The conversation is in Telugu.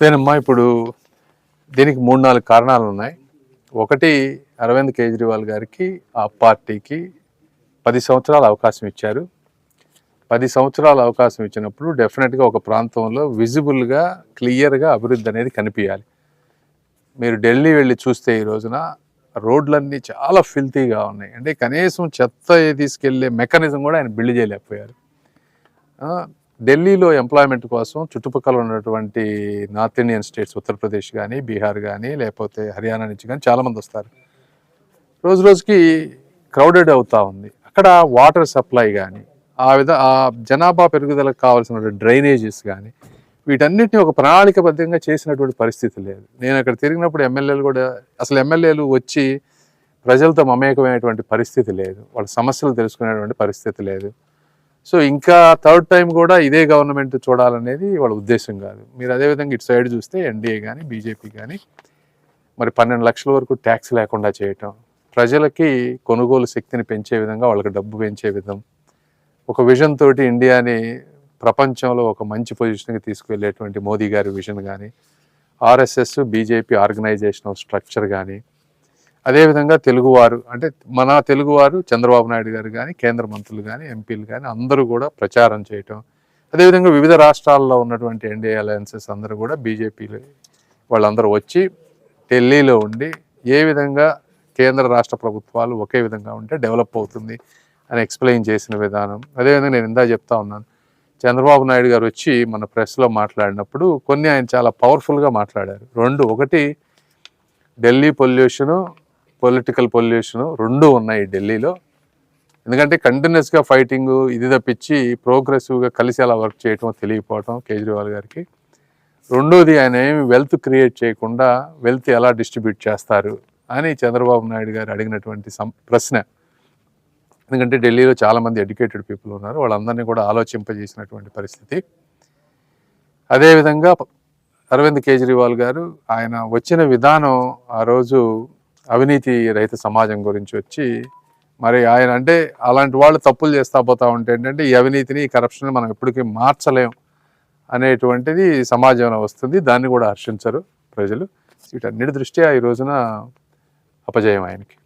అదేనమ్మా ఇప్పుడు దీనికి మూడు నాలుగు కారణాలు ఉన్నాయి. ఒకటి అరవింద్ కేజ్రీవాల్ గారికి ఆ పార్టీకి పది సంవత్సరాల అవకాశం ఇచ్చారు. పది సంవత్సరాల అవకాశం ఇచ్చినప్పుడు డెఫినెట్గా ఒక ప్రాంతంలో విజిబుల్గా క్లియర్గా అభివృద్ధి అనేది కనిపించాలి మీరు ఢిల్లీ వెళ్ళి చూస్తే ఈ రోజున రోడ్లన్నీ చాలా ఫిల్తీగా ఉన్నాయి. అంటే కనీసం చెత్త తీసుకెళ్ళే మెకానిజం కూడా ఆయన బిల్డ్ చేయలేకపోయారు. ఢిల్లీలో ఎంప్లాయ్మెంట్ కోసం చుట్టుపక్కల ఉన్నటువంటి నార్త్ ఇండియన్ స్టేట్స్ ఉత్తరప్రదేశ్ కానీ బీహార్ కానీ లేకపోతే హర్యానా నుంచి కానీ చాలామంది వస్తారు. రోజు రోజుకి క్రౌడెడ్ అవుతూ ఉంది. అక్కడ వాటర్ సప్లై కానీ ఆ విధ ఆ జనాభా పెరుగుదలకు కావాల్సిన డ్రైనేజెస్ కానీ వీటన్నిటిని ఒక ప్రణాళికబద్ధంగా చేసినటువంటి పరిస్థితి లేదు. నేను అక్కడ తిరిగినప్పుడు ఎమ్మెల్యేలు కూడా అసలు ఎమ్మెల్యేలు వచ్చి ప్రజలతో మమేకమైనటువంటి పరిస్థితి లేదు. వాళ్ళ సమస్యలు తెలుసుకునేటువంటి పరిస్థితి లేదు. సో ఇంకా థర్డ్ టైం కూడా ఇదే గవర్నమెంట్ చూడాలనేది వాళ్ళ ఉద్దేశం కాదు. మీరు అదేవిధంగా ఇటు సైడ్ చూస్తే ఎన్డీఏ కానీ బీజేపీ కానీ మరి పన్నెండు లక్షల వరకు ట్యాక్స్ లేకుండా చేయటం ప్రజలకి కొనుగోలు శక్తిని పెంచే విధంగా వాళ్ళకి డబ్బు పెంచే విధం ఒక విజన్ తోటి ఇండియాని ప్రపంచంలో ఒక మంచి పొజిషన్కి తీసుకువెళ్ళేటువంటి మోదీ గారి విజన్ కానీ ఆర్ఎస్ఎస్ బీజేపీ ఆర్గనైజేషనల్ స్ట్రక్చర్ కానీ అదేవిధంగా తెలుగువారు అంటే మన తెలుగువారు చంద్రబాబు నాయుడు గారు కానీ కేంద్ర మంత్రులు కానీ ఎంపీలు కానీ అందరూ కూడా ప్రచారం చేయటం. అదేవిధంగా వివిధ రాష్ట్రాల్లో ఉన్నటువంటి ఎన్డీఏ అలయన్సెస్ అందరూ కూడా బీజేపీలు వాళ్ళందరూ వచ్చి ఢిల్లీలో ఉండి ఏ విధంగా కేంద్ర రాష్ట్ర ప్రభుత్వాలు ఒకే విధంగా ఉంటే డెవలప్ అవుతుంది అని ఎక్స్ప్లెయిన్ చేసిన విధానం. అదేవిధంగా నేను ఇందా చెప్తా ఉన్నాను. చంద్రబాబు నాయుడు గారు వచ్చి మన ప్రెస్లో మాట్లాడినప్పుడు కొన్ని ఆయన చాలా పవర్ఫుల్గా మాట్లాడారు. రెండు ఒకటి ఢిల్లీ పొల్యూషను పొలిటికల్ పొల్యూషను రెండు ఉన్నాయి ఢిల్లీలో. ఎందుకంటే కంటిన్యూస్గా ఫైటింగ్ ఇది తప్పించి ప్రోగ్రెసివ్గా కలిసి అలా వర్క్ చేయటం తెలియకపోవటం కేజ్రీవాల్ గారికి. రెండోది ఆయన ఏమి వెల్త్ క్రియేట్ చేయకుండా వెల్త్ ఎలా డిస్ట్రిబ్యూట్ చేస్తారు అని చంద్రబాబు నాయుడు గారు అడిగినటువంటి సం ప్రశ్న. ఎందుకంటే ఢిల్లీలో చాలామంది ఎడ్యుకేటెడ్ పీపుల్ ఉన్నారు వాళ్ళందరినీ కూడా ఆలోచింపజేసినటువంటి పరిస్థితి. అదేవిధంగా అరవింద్ కేజ్రీవాల్ గారు ఆయన వచ్చిన విధానం ఆ రోజు అవినీతి రహిత సమాజం గురించి వచ్చి మరి ఆయన అంటే అలాంటి వాళ్ళు తప్పులు చేస్తా పోతా ఉంటే ఏంటంటే ఈ అవినీతిని ఈ కరప్షన్ మనం ఎప్పటికీ మార్చలేం అనేటువంటిది సమాజంలో వస్తుంది. దాన్ని కూడా హర్షించరు ప్రజలు. వీటన్నిటి దృష్ట్యా ఈ రోజున అపజయం ఆయనకి.